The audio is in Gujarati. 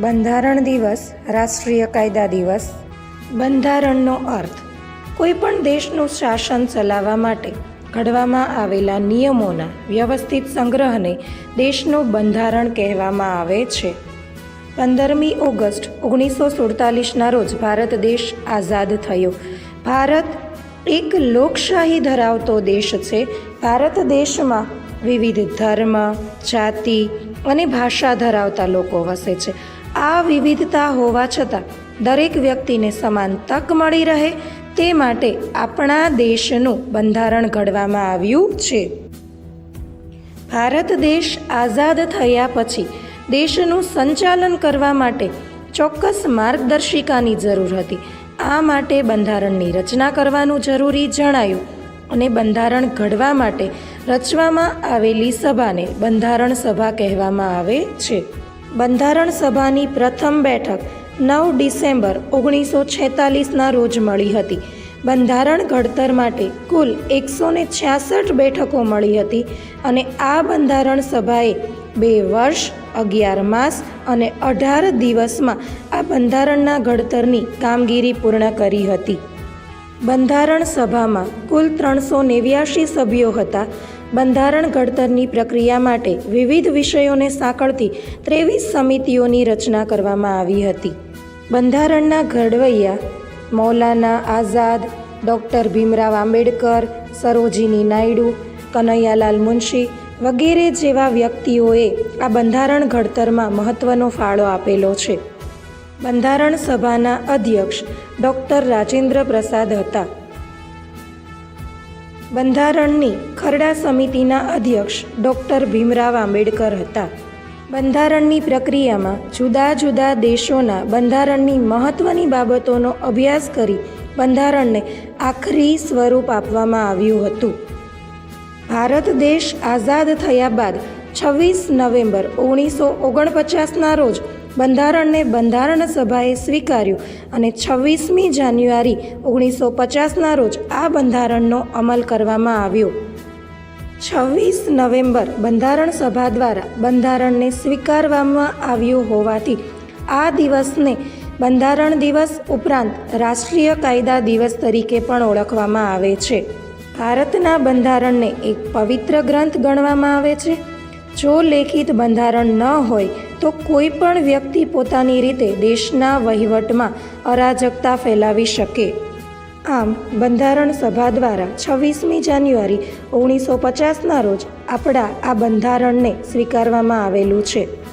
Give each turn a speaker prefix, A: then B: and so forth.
A: બંધારણ દિવસ, રાષ્ટ્રીય કાયદા દિવસ. બંધારણનો અર્થ કોઈ પણ દેશનું શાસન ચલાવવા માટે ઘડવામાં આવેલા નિયમોના વ્યવસ્થિત સંગ્રહને દેશનું બંધારણ કહેવામાં આવે છે. પંદરમી ઓગસ્ટ, ઓગણીસો સુડતાલીસના રોજ ભારત દેશ આઝાદ થયો. ભારત એક લોકશાહી ધરાવતો દેશ છે. ભારત દેશમાં વિવિધ ધર્મ, જાતિ અને ભાષા ધરાવતા લોકો વસે છે. આ વિવિધતા હોવા છતાં દરેક વ્યક્તિને સમાન તક મળી રહે તે માટે આપણા દેશનું બંધારણ ઘડવામાં આવ્યું છે. ભારત દેશ આઝાદ થયા પછી દેશનું સંચાલન કરવા માટે ચોક્કસ માર્ગદર્શિકાની જરૂર હતી. આ માટે બંધારણની રચના કરવાનું જરૂરી જણાયું અને બંધારણ ઘડવા માટે રચવામાં આવેલી સભાને બંધારણ સભા કહેવામાં આવે છે. બંધારણ સભાની પ્રથમ બેઠક નવ ડિસેમ્બર ઓગણીસો છેતાલીસના રોજ મળી હતી. બંધારણ ઘડતર માટે કુલ એકસો ને છ્યાસઠ બેઠકો મળી હતી અને આ બંધારણ સભાએ બે વર્ષ, અગિયાર માસ અને અઢાર દિવસમાં આ બંધારણના ઘડતરની કામગીરી પૂર્ણ કરી હતી. બંધારણ સભામાં કુલ ત્રણસો નેવ્યાશી સભ્યો હતા બંધારણ ઘડતરની પ્રક્રિયા માટે વિવિધ વિષયોને સાંકળતી ત્રેવીસ સમિતિઓની રચના કરવામાં આવી હતી. બંધારણના ઘડવૈયા મૌલાના આઝાદ, ડૉક્ટર ભીમરાવ આંબેડકર, સરોજીની નાયડુ, કનૈયાલાલ મુનશી વગેરે જેવા વ્યક્તિઓએ આ બંધારણ ઘડતરમાં મહત્ત્વનો ફાળો આપેલો છે. બંધારણ સભાના અધ્યક્ષ ડૉક્ટર રાજેન્દ્ર પ્રસાદ હતા. બંધારણની ખરડા સમિતિના અધ્યક્ષ ડૉક્ટર ભીમરાવ આંબેડકર હતા. બંધારણની પ્રક્રિયામાં જુદા જુદા દેશોના બંધારણની મહત્ત્વની બાબતોનો અભ્યાસ કરી બંધારણને આખરી સ્વરૂપ આપવામાં આવ્યું હતું. ભારત દેશ આઝાદ થયા બાદ છવ્વીસ નવેમ્બર ઓગણીસો ઓગણપચાસના રોજ બંધારણને બંધારણ સભાએ સ્વીકાર્યું અને છવ્વીસમી જાન્યુઆરી ઓગણીસો પચાસના રોજ આ બંધારણનો અમલ કરવામાં આવ્યો. છવ્વીસ નવેમ્બર બંધારણ સભા દ્વારા બંધારણને સ્વીકારવામાં આવ્યું હોવાથી આ દિવસને બંધારણ દિવસ ઉપરાંત રાષ્ટ્રીય કાયદા દિવસ તરીકે પણ ઓળખવામાં આવે છે. ભારતના બંધારણને એક પવિત્ર ગ્રંથ ગણવામાં આવે છે. જો લેખિત બંધારણ ન હોય, તો કોઈ પણ વ્યક્તિ પોતાની રીતે દેશના વહીવટમાં અરાજકતા ફેલાવી શકે. આમ, બંધારણ સભા દ્વારા છવ્વીસમી જાન્યુઆરી ઓગણીસો પચાસના રોજ આપણા આ બંધારણને સ્વીકારવામાં આવેલું છે.